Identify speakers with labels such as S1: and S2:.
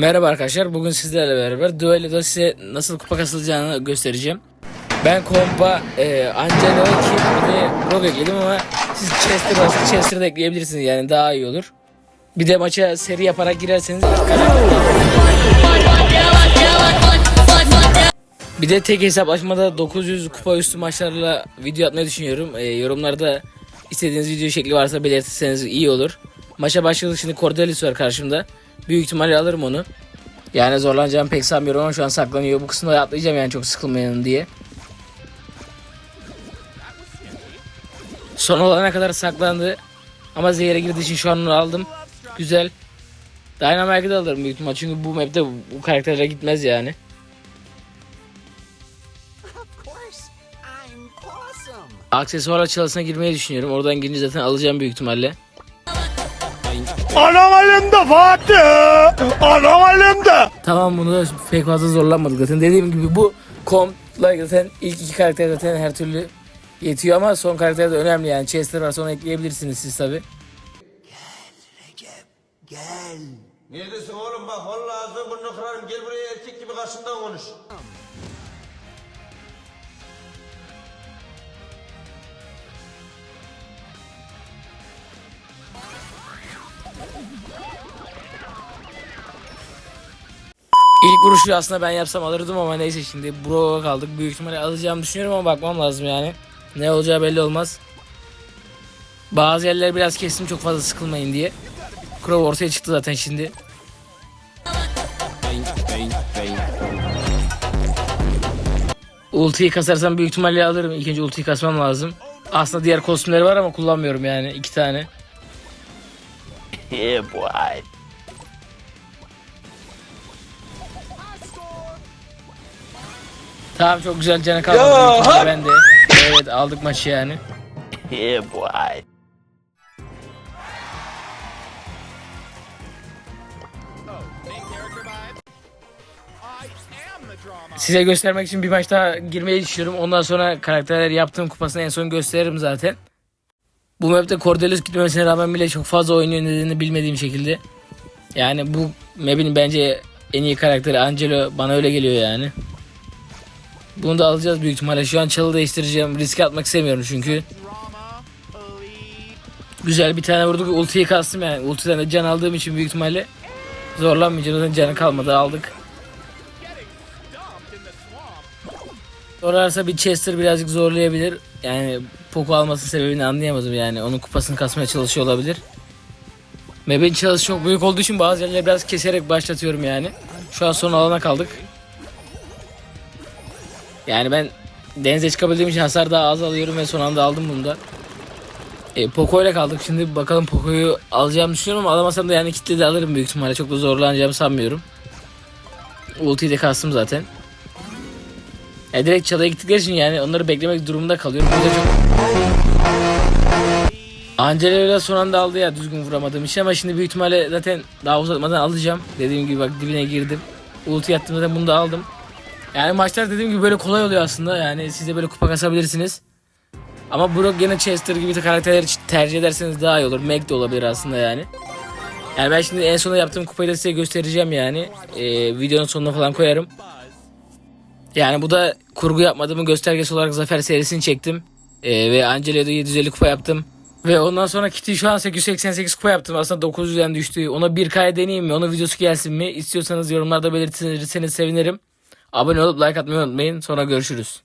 S1: Merhaba arkadaşlar. Bugün sizlerle beraber Duello'da size nasıl kupa kasılacağını göstereceğim. Ben kompa e, Angelo, de Rogue ekledim ama siz Chester varsa Chester'ı da ekleyebilirsiniz yani daha iyi olur. Bir de maça seri yaparak girerseniz Bir de tek hesaplaşmada 900 kupa üstü maçlarla video atmayı düşünüyorum. E, yorumlarda istediğiniz video şekli varsa belirtirseniz iyi olur. Maça başladık şimdi Cordelis var karşımda. Büyük ihtimalle alırım onu. Yani zorlanacağımı pek sanmıyorum ama şu an saklanıyor. Bu kısımda atlayacağım yani çok sıkılmayalım diye. Son olana kadar saklandı. Ama zehire girdiği için şu an onu aldım. Güzel. Dynamite'ı da alırım büyük ihtimal. Çünkü bu map'te bu, karakterlere gitmez yani. Aksesuarla çalısına girmeyi düşünüyorum. Oradan girince zaten alacağım büyük ihtimalle.
S2: Anam elimde Fatih! Anam elimde!
S1: Tamam bunu da pek fazla zorlanmadık zaten. Dediğim gibi bu kompla zaten ilk iki karakter zaten her türlü yetiyor ama son karakter de önemli yani. Chester varsa onu ekleyebilirsiniz siz tabi.
S3: Gel.
S4: Neredesin oğlum bak vallahi ağzını burnunu kırarım gel buraya erkek gibi karşımdan konuş.
S1: İlk aslında ben yapsam alırdım ama neyse şimdi Brock'a kaldık. Büyük ihtimalle alacağımı düşünüyorum ama bakmam lazım yani. Ne olacağı belli olmaz. Bazı yerler biraz kestim çok fazla sıkılmayın diye. Crow ortaya çıktı zaten şimdi. Ultiyi kasarsam büyük ihtimalle alırım. İlk önce ultiyi kasmam lazım. Aslında diğer kostümleri var ama kullanmıyorum yani. iki tane.
S2: Yeah boy.
S1: Tamam çok güzel canı kalmadı. ihtimalle Ben de. Evet aldık maçı yani.
S2: Yeah boy.
S1: Size göstermek için bir maç daha girmeyi düşünüyorum. Ondan sonra karakterler yaptığım kupasını en son gösteririm zaten. Bu map'te Cordelius gitmemesine rağmen bile çok fazla oyun yönettiğini bilmediğim şekilde. Yani bu map'in bence en iyi karakteri Angelo bana öyle geliyor yani. Bunu da alacağız büyük ihtimalle. Şu an çalı değiştireceğim. Riske atmak istemiyorum çünkü. Güzel bir tane vurduk. Ultiyi kastım yani. Ultiden de can aldığım için büyük ihtimalle zorlanmayacağım. Canı kalmadı aldık. Sorarsa bir Chester birazcık zorlayabilir. Yani Poco alması sebebini anlayamadım yani. Onun kupasını kasmaya çalışıyor olabilir. Map'in çalışı çok büyük olduğu için bazı yerleri biraz keserek başlatıyorum yani. Şu an son alana kaldık. Yani ben denize çıkabildiğim için hasar daha az alıyorum ve son anda aldım bunu da. E, Poco ile kaldık. Şimdi bakalım Poco'yu alacağımı düşünüyorum ama alamasam da yani kitle de alırım büyük ihtimalle. Çok da zorlanacağımı sanmıyorum. Ultiyi de kastım zaten. Ya direkt çalıya gittikleri için yani onları beklemek durumunda kalıyorum. Bu da çok... Angelo son anda aldı ya düzgün vuramadığım için ama şimdi büyük ihtimalle zaten daha uzatmadan alacağım. Dediğim gibi bak dibine girdim. Ulti attım zaten bunu da aldım. Yani maçlar dediğim gibi böyle kolay oluyor aslında. Yani siz de böyle kupa kasabilirsiniz. Ama Brock gene Chester gibi karakterleri tercih ederseniz daha iyi olur. Meg de olabilir aslında yani. Yani ben şimdi en sonunda yaptığım kupayı da size göstereceğim yani. Ee, videonun sonuna falan koyarım. Yani bu da kurgu yapmadığımın göstergesi olarak Zafer serisini çektim. Ee, ve Angelo'ya da 750 kupa yaptım. Ve ondan sonra Kitty şu an 888 kupa yaptım. Aslında 900'den düştü. Ona 1K'ya deneyeyim mi? Onun videosu gelsin mi? İstiyorsanız yorumlarda belirtirseniz sevinirim. Abone olup like atmayı unutmayın. Sonra görüşürüz.